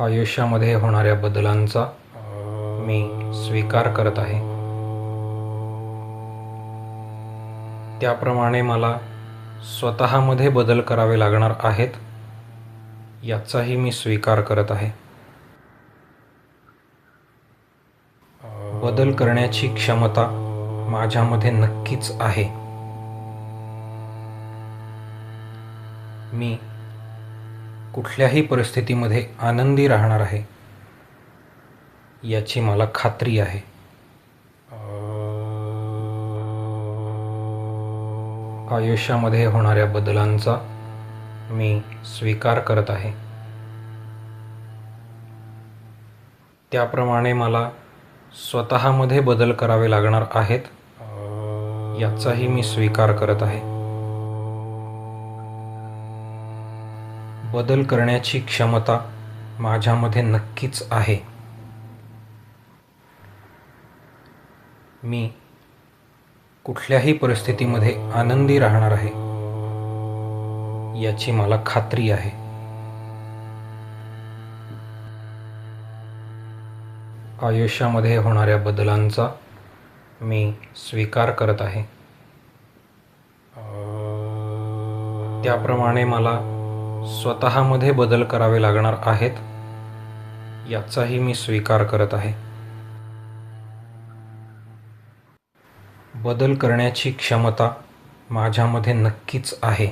आयुष्यामध्ये होणाऱ्या बदलांचा मी स्वीकार करत आहे. त्याप्रमाणे मला स्वतःमध्ये बदल करावे लागणार आहेत याचाही मी स्वीकार करत आहे. बदल करण्याची क्षमता माझ्यामध्ये नक्कीच आहे. मी कुठल्याही परिस्थितीमध्ये आनंदी राहणार आहे याची मला खात्री आहे. आयुष्यामध्ये होणाऱ्या बदलांचा मी स्वीकार करत आहे. त्याप्रमाणे मला स्वतःमध्ये बदल करावे लागणार आहेत याचाही मी स्वीकार करत आहे. बदल करण्याची क्षमता माझ्यामध्ये नक्कीच आहे. मी कुठल्याही परिस्थितीमध्ये आनंदी राहणार आहे याची मला खात्री आहे. आयुष्यामध्ये होणाऱ्या बदलांचा मी स्वीकार करत आहे. त्याप्रमाणे मला स्वतःमध्ये बदल करावे लागणार आहेत याचाही मी स्वीकार करत आहे. बदल करण्याची क्षमता माझ्यामध्ये नक्कीच आहे.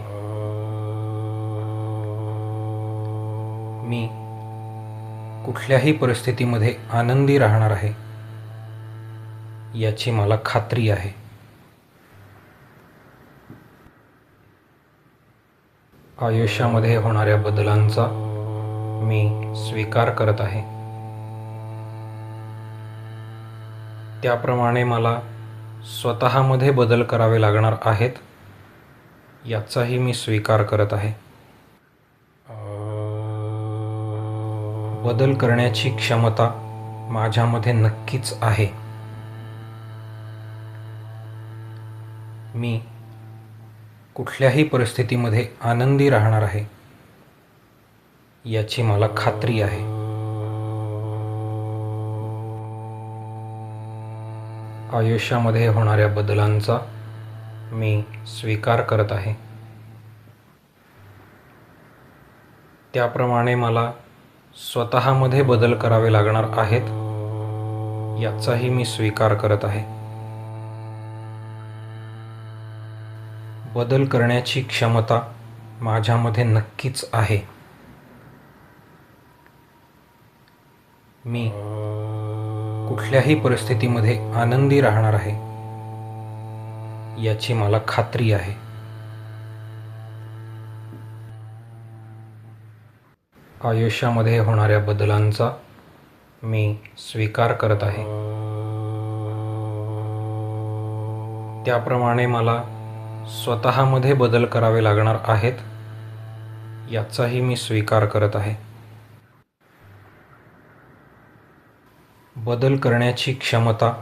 मी कुठल्याही परिस्थितीमध्ये आनंदी राहणार आहे याची मला खात्री आहे. आयुष्यामध्ये होणाऱ्या बदलांचा मी स्वीकार करत आहे. त्याप्रमाणे मला स्वतःमध्ये बदल करावे लागणार आहेत याचाही मी स्वीकार करत आहे. बदल करण्याची क्षमता माझ्यामध्ये नक्कीच आहे. मी कुठल्याही परिस्थितीमध्ये आनंदी राहणार आहे याची मला खात्री आहे. आयुष्यामध्ये होणाऱ्या बदलांचा मी स्वीकार करत आहे. त्याप्रमाणे मला स्वतःमध्ये बदल करावे लागणार आहेत याचाही मी स्वीकार करत आहे. बदल करण्याची क्षमता माझ्यामध्ये नक्कीच आहे. मी कुठल्याही परिस्थितीमध्ये आनंदी राहणार आहे याची मला खात्री आहे. आयुष्यामध्ये होणाऱ्या बदलांचा मी स्वीकार करत आहे. त्याप्रमाणे मला स्वतःमध्ये बदल करावे लागणार आहेत याचाही मी स्वीकार करत आहे. बदल करण्याची क्षमता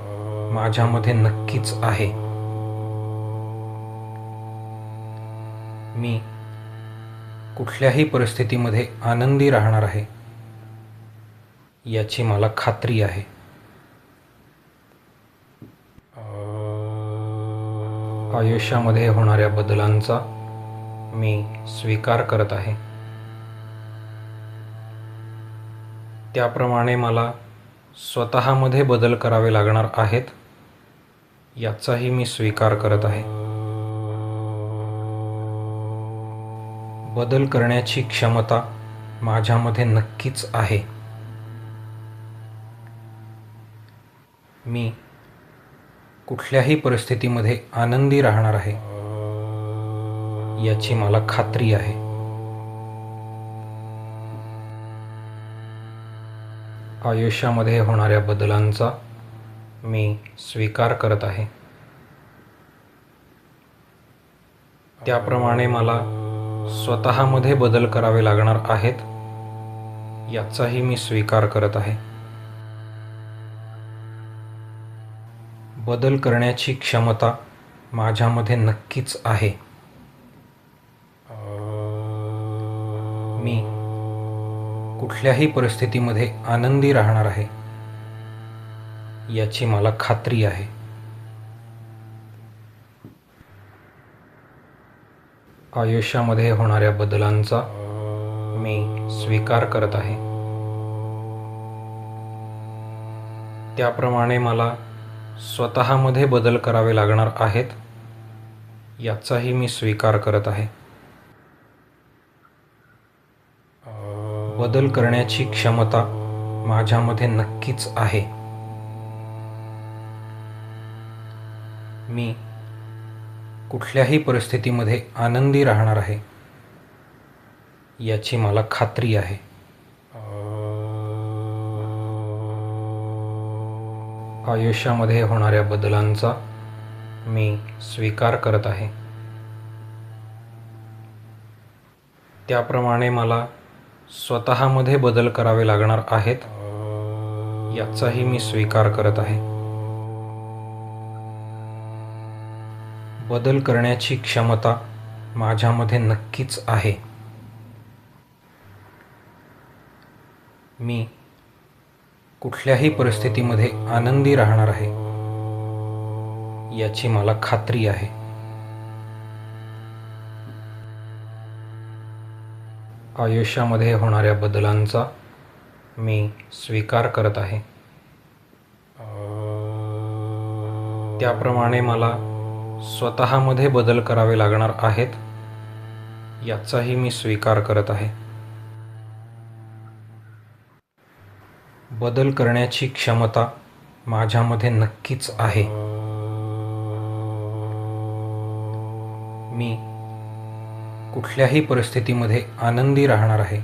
माझ्यामध्ये नक्कीच आहे. मी कुठल्याही परिस्थितीमध्ये आनंदी राहणार आहे याची मला खात्री आहे. आयुष्यामध्ये होणाऱ्या बदलांचा मी स्वीकार करत आहे. त्याप्रमाणे मला स्वतःमध्ये बदल करावे लागणार आहेत याचाही मी स्वीकार करत आहे. बदल करण्याची क्षमता माझ्यामध्ये नक्कीच आहे. मी कुठल्याही परिस्थितीमध्ये आनंदी राहणार आहे याची मला खात्री आहे. आयुष्यामध्ये होणाऱ्या बदलांचा मी स्वीकार करत आहे. त्याप्रमाणे मला स्वतःमध्ये बदल करावे लागणार आहेत याचाही मी स्वीकार करत आहे. बदल करण्याची क्षमता माझ्यामध्ये नक्कीच आहे. मी कुठल्याही परिस्थितीमध्ये आनंदी राहणार आहे याची मला खात्री आहे. आयुष्यामध्ये होणाऱ्या बदलांचा मी स्वीकार करत आहे. त्याप्रमाणे मला स्वतःमध्ये बदल करावे लागणार आहेत याचाही मी स्वीकार करत आहे. बदल करण्याची क्षमता माझ्यामध्ये नक्कीच आहे. मी कुठल्याही परिस्थितीमध्ये आनंदी राहणार आहे याची मला खात्री आहे. आयुष्यामध्ये होणाऱ्या बदलांचा मी स्वीकार करत आहे. त्याप्रमाणे मला स्वतःमध्ये बदल करावे लागणार आहेत याचाही मी स्वीकार करत आहे. बदल करण्याची क्षमता माझ्यामध्ये नक्कीच आहे. मी कुठल्याही परिस्थितीमध्ये आनंदी राहणार आहे याची मला खात्री आहे. आयुष्यामध्ये होणाऱ्या बदलांचा मी स्वीकार करत आहे. त्याप्रमाणे मला स्वतःमध्ये बदल करावे लागणार आहेत याचाही मी स्वीकार करत आहे. बदल करण्याची क्षमता माझ्यामध्ये नक्कीच आहे. मी कुठल्याही परिस्थितीमध्ये आनंदी राहणार आहे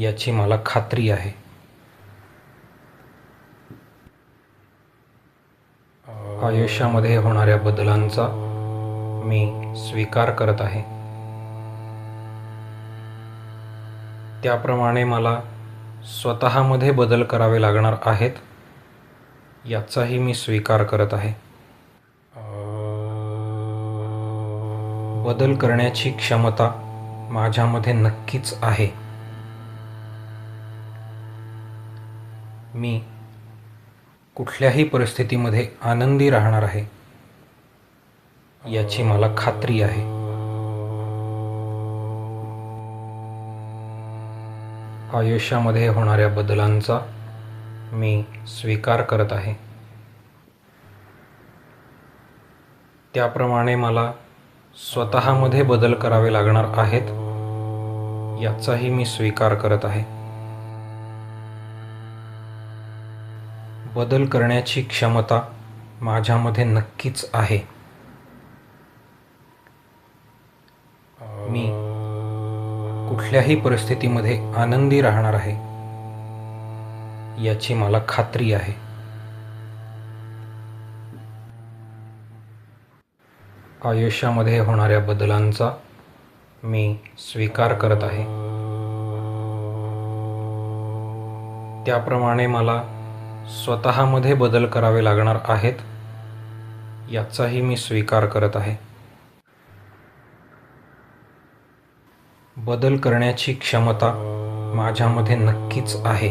याची मला खात्री आहे. आयुष्यामध्ये होणाऱ्या बदलांचा मी स्वीकार करत आहे. त्याप्रमाणे मला स्वतःमध्ये बदल करावे लागणार आहेत याचाही मी स्वीकार करत आहे. बदल करण्याची क्षमता माझ्यामध्ये नक्कीच आहे. मी कुठल्याही परिस्थितीमध्ये आनंदी राहणार आहे याची मला खात्री आहे. आयुष्यामध्ये होणाऱ्या बदलांचा मी स्वीकार करत आहे. त्याप्रमाणे मला स्वतःमध्ये बदल करावे लागणार आहेत याचाही मी स्वीकार करत आहे. बदल करण्याची क्षमता माझ्यामध्ये नक्कीच आहे मी कुठल्याही परिस्थितीमध्ये आनंदी राहणार आहे याची मला खात्री आहे. आयुष्यामध्ये होणाऱ्या बदलांचा मी स्वीकार करत आहे. त्याप्रमाणे मला स्वतःमध्ये बदल करावे लागणार आहेत याचाही मी स्वीकार करत आहे. बदल करण्याची क्षमता माझ्यामध्ये नक्कीच आहे.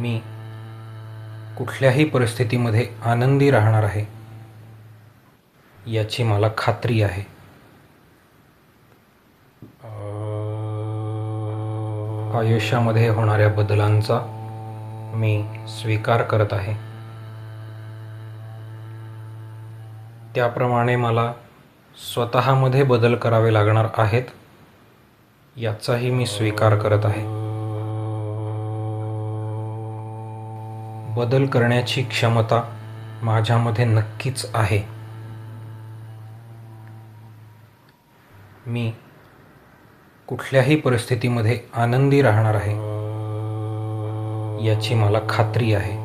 मी कुठल्याही परिस्थितीमध्ये आनंदी राहणार आहे याची मला खात्री आहे. आयुष्यामध्ये होणाऱ्या बदलांचा मी स्वीकार करत आहे. त्याप्रमाणे मला स्वतःमध्ये बदल करावे लागणार आहेत याचाही मी स्वीकार करत आहे. बदल करण्याची क्षमता माझ्यामध्ये नक्कीच आहे. मी कुठल्याही परिस्थितीमध्ये आनंदी राहणार आहे याची मला खात्री आहे.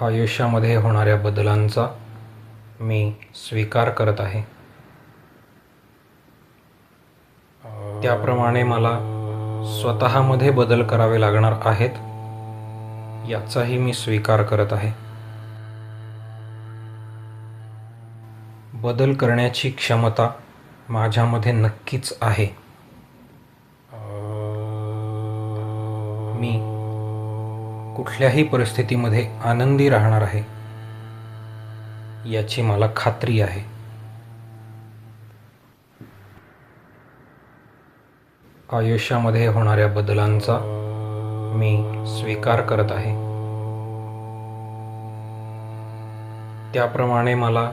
आयुष्यामध्ये होणाऱ्या बदलांचा मी स्वीकार करत आहे. त्याप्रमाणे मला स्वतःमध्ये बदल करावे लागणार आहेत याचाही मी स्वीकार करत आहे. बदल करण्याची क्षमता माझ्यामध्ये नक्कीच आहे. मी कुठल्याही परिस्थितीमध्ये आनंदी राहणार आहे याची मला खात्री आहे. आयुष्यामध्ये होणाऱ्या बदलांचा मी स्वीकार करत आहे. त्याप्रमाणे मला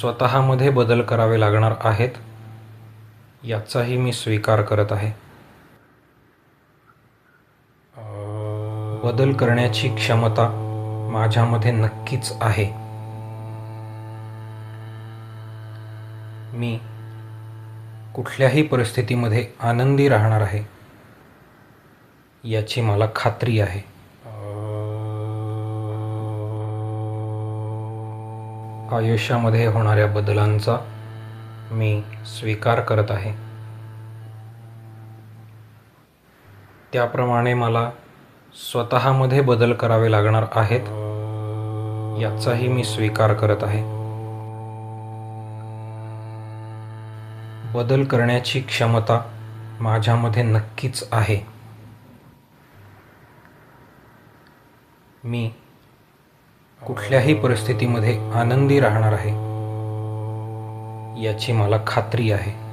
स्वतःमध्ये बदल करावे लागणार आहेत याचाही मी स्वीकार करत आहे. बदल करण्याची क्षमता माझ्यामध्ये नक्कीच आहे. मी कुठल्याही परिस्थितीमध्ये आनंदी राहणार आहे याची मला खात्री आहे. आयुष्यामध्ये होणाऱ्या बदलांचा मी स्वीकार करत आहे. त्याप्रमाणे मला स्वतःमध्ये बदल करावे लागणार आहेत याचाही मी स्वीकार करत आहे. बदल करण्याची क्षमता माझ्यामध्ये नक्कीच आहे. मी कुठल्याही परिस्थितीमध्ये आनंदी राहणार आहे याची मला खात्री आहे.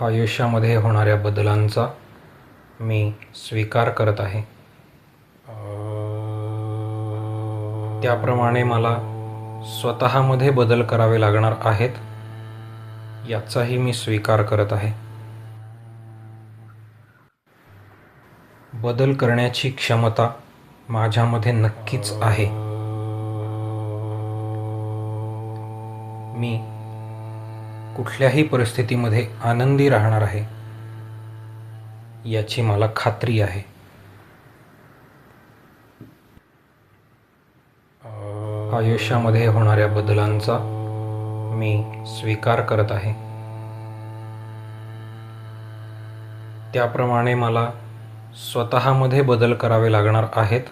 आयुष्यामध्ये होणाऱ्या बदलांचा मी स्वीकार करत आहे. त्याप्रमाणे मला स्वतःमध्ये बदल करावे लागणार आहेत याचाही मी स्वीकार करत आहे. बदल करण्याची क्षमता माझ्यामध्ये नक्कीच आहे. मी कुठल्याही परिस्थितीमध्ये आनंदी राहणार आहे याची मला खात्री आहे. आयुष्यामध्ये होणाऱ्या बदलांचा मी स्वीकार करत आहे. त्याप्रमाणे मला स्वतःमध्ये बदल करावे लागणार आहेत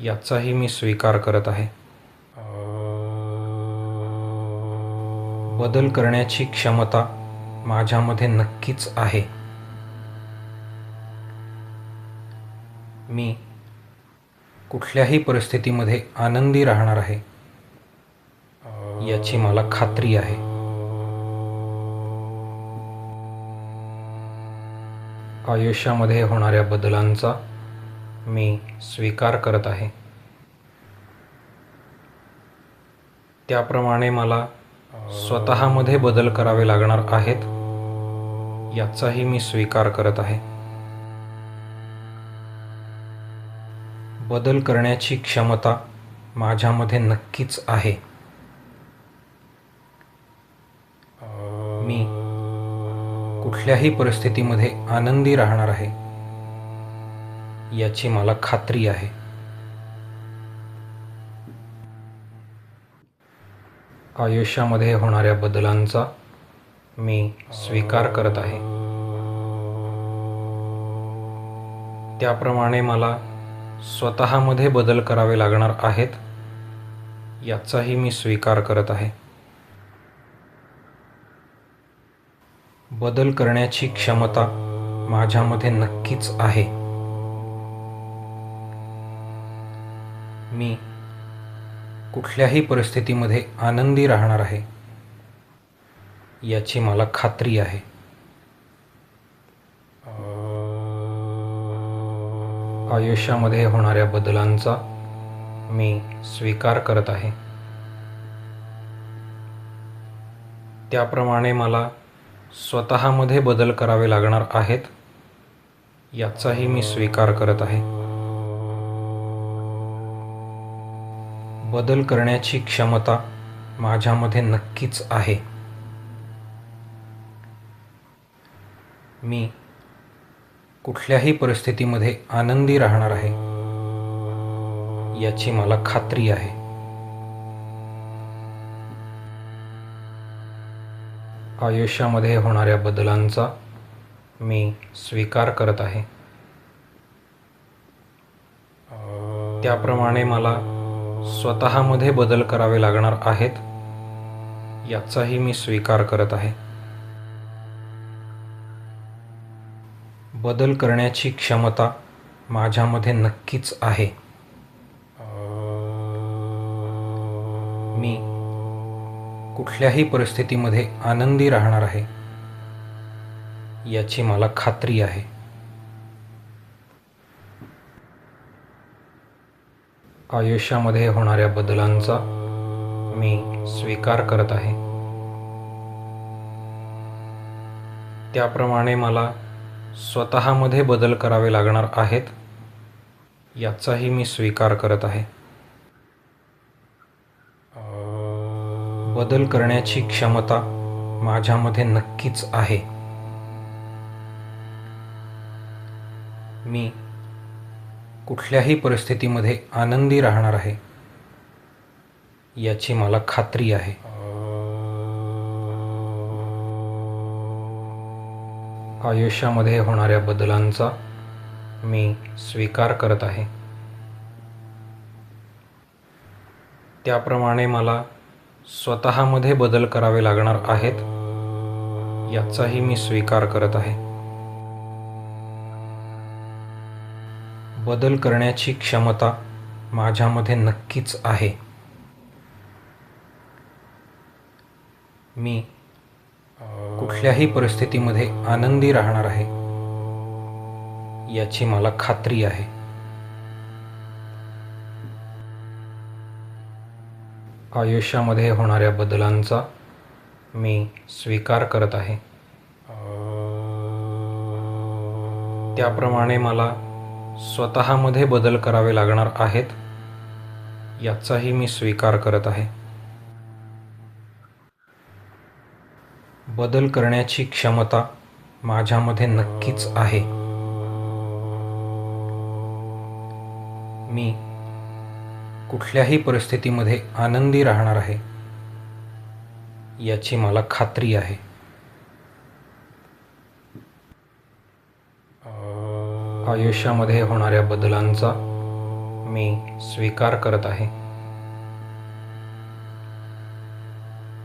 याचाही मी स्वीकार करत आहे. बदल करण्याची क्षमता माझ्यामध्ये नक्कीच आहे. मी कुठल्याही परिस्थितीमध्ये आनंदी राहणार आहे याची मला खात्री आहे. आयुष्यामध्ये होणाऱ्या बदलांचा मी स्वीकार करत आहे. त्याप्रमाणे मला स्वतःमध्ये बदल करावे लागणार आहेत याचाही मी स्वीकार करत आहे. बदल करण्याची क्षमता माझ्यामध्ये नक्कीच आहे. मी कुठल्याही परिस्थितीमध्ये आनंदी राहणार आहे याची मला खात्री आहे. आयुष्यामध्ये होणाऱ्या बदलांचा मी स्वीकार करत आहे. त्याप्रमाणे मला स्वतःमध्ये बदल करावे लागणार आहेत याचाही मी स्वीकार करत आहे. बदल करण्याची क्षमता माझ्यामध्ये नक्कीच आहे. मी कुठल्याही परिस्थितीमध्ये आनंदी राहणार आहे याची मला खात्री आहे. आयुष्यामध्ये होणाऱ्या बदलांचा मी स्वीकार करत आहे. त्याप्रमाणे मला स्वतःमध्ये बदल करावे लागणार आहेत याचाही मी स्वीकार करत आहे. बदल करण्याची क्षमता माझ्यामध्ये नक्कीच आहे. मी कुठल्याही परिस्थितीमध्ये आनंदी राहणार आहे याची मला खात्री आहे. आयुष्यामध्ये होणाऱ्या बदलांचा मी स्वीकार करत आहे. त्याप्रमाणे मला स्वतःमध्ये बदल करावे लागणार आहेत याचाही मी स्वीकार करत आहे. बदल करण्याची क्षमता माझ्यामध्ये नक्कीच आहे. मी कुठल्याही परिस्थितीमध्ये आनंदी राहणार आहे याची मला खात्री आहे. आयुष्यामध्ये होणाऱ्या बदलांचा मी स्वीकार करत आहे. त्याप्रमाणे मला स्वतःमध्ये बदल करावे लागणार आहेत याचाही मी स्वीकार करत आहे. बदल करण्याची क्षमता माझ्यामध्ये नक्कीच आहे. मी कुठल्याही परिस्थितीमध्ये आनंदी राहणार आहे याची मला खात्री आहे. आयुष्यामध्ये होणाऱ्या बदलांचा मी स्वीकार करत आहे. त्याप्रमाणे मला स्वतःमध्ये बदल करावे लागणार आहेत याचाही मी स्वीकार करत आहे. बदल करण्याची क्षमता माझ्यामध्ये नक्कीच आहे. मी कुठल्याही परिस्थितीमध्ये आनंदी राहणार आहे याची मला खात्री आहे. आयुष्यामध्ये होणाऱ्या बदलांचा मी स्वीकार करत आहे. त्याप्रमाणे मला स्वतःमध्ये बदल करावे लागणार आहेत याचाही मी स्वीकार करत आहे. बदल करण्याची क्षमता माझ्यामध्ये नक्कीच आहे. मी कुठल्याही परिस्थितीमध्ये आनंदी राहणार आहे याची मला खात्री आहे. आयुष्यामध्ये होणाऱ्या बदलांचा मी स्वीकार करत आहे.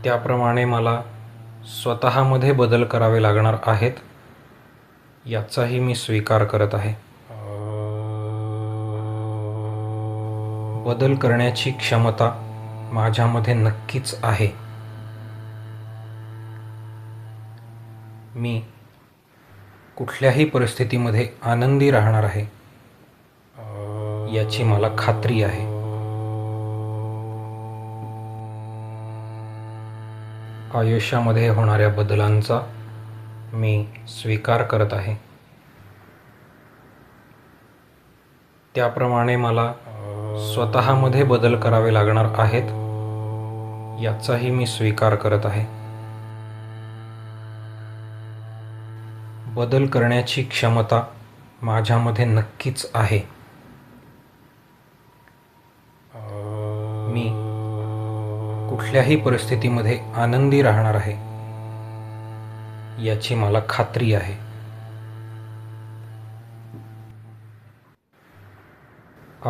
त्याप्रमाणे मला स्वतःमध्ये बदल करावे लागणार आहेत याचाही मी स्वीकार करत आहे. बदल करण्याची क्षमता माझ्यामध्ये नक्कीच आहे. मी कुठल्याही परिस्थितीमध्ये आनंदी राहणार आहे याची मला खात्री आहे. आयुष्यामध्ये होणाऱ्या बदलांचा मी स्वीकार करत आहे. त्याप्रमाणे मला स्वतःमध्ये बदल करावे लागणार आहेत याचाही मी स्वीकार करत आहे. बदल करण्याची क्षमता माझ्यामध्ये नक्कीच आहे. मी कुठल्याही परिस्थितीमध्ये आनंदी राहणार आहे याची मला खात्री आहे.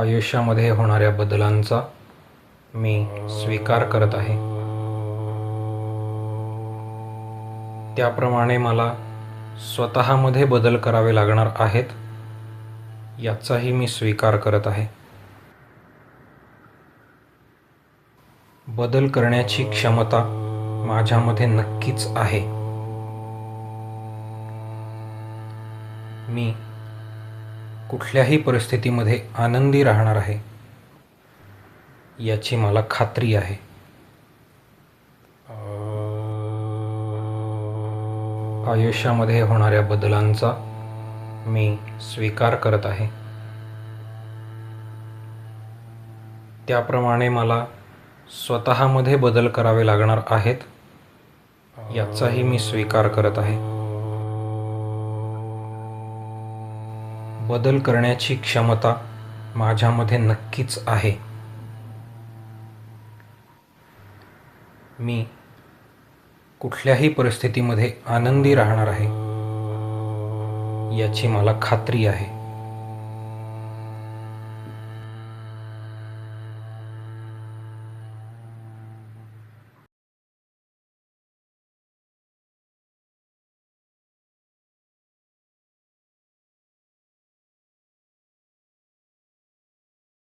आयुष्यामध्ये होणाऱ्या बदलांचा मी स्वीकार करत आहे. त्याप्रमाणे मला स्वतःमध्ये बदल करावे लागणार आहेत याचाही मी स्वीकार करत आहे. बदल करण्याची क्षमता माझ्यामध्ये नक्कीच आहे. मी कुठल्याही परिस्थितीमध्ये आनंदी राहणार आहे याची मला खात्री आहे. आयुष्यामध्ये होणाऱ्या बदलांचा मी स्वीकार करत आहे. त्याप्रमाणे मला स्वतःमध्ये बदल करावे लागणार आहेत याचाही मी स्वीकार करत आहे. बदल करण्याची क्षमता माझ्यामध्ये नक्कीच आहे. मी कुठल्याही परिस्थितीमध्ये आनंदी राहणार आहे याची मला खात्री आहे.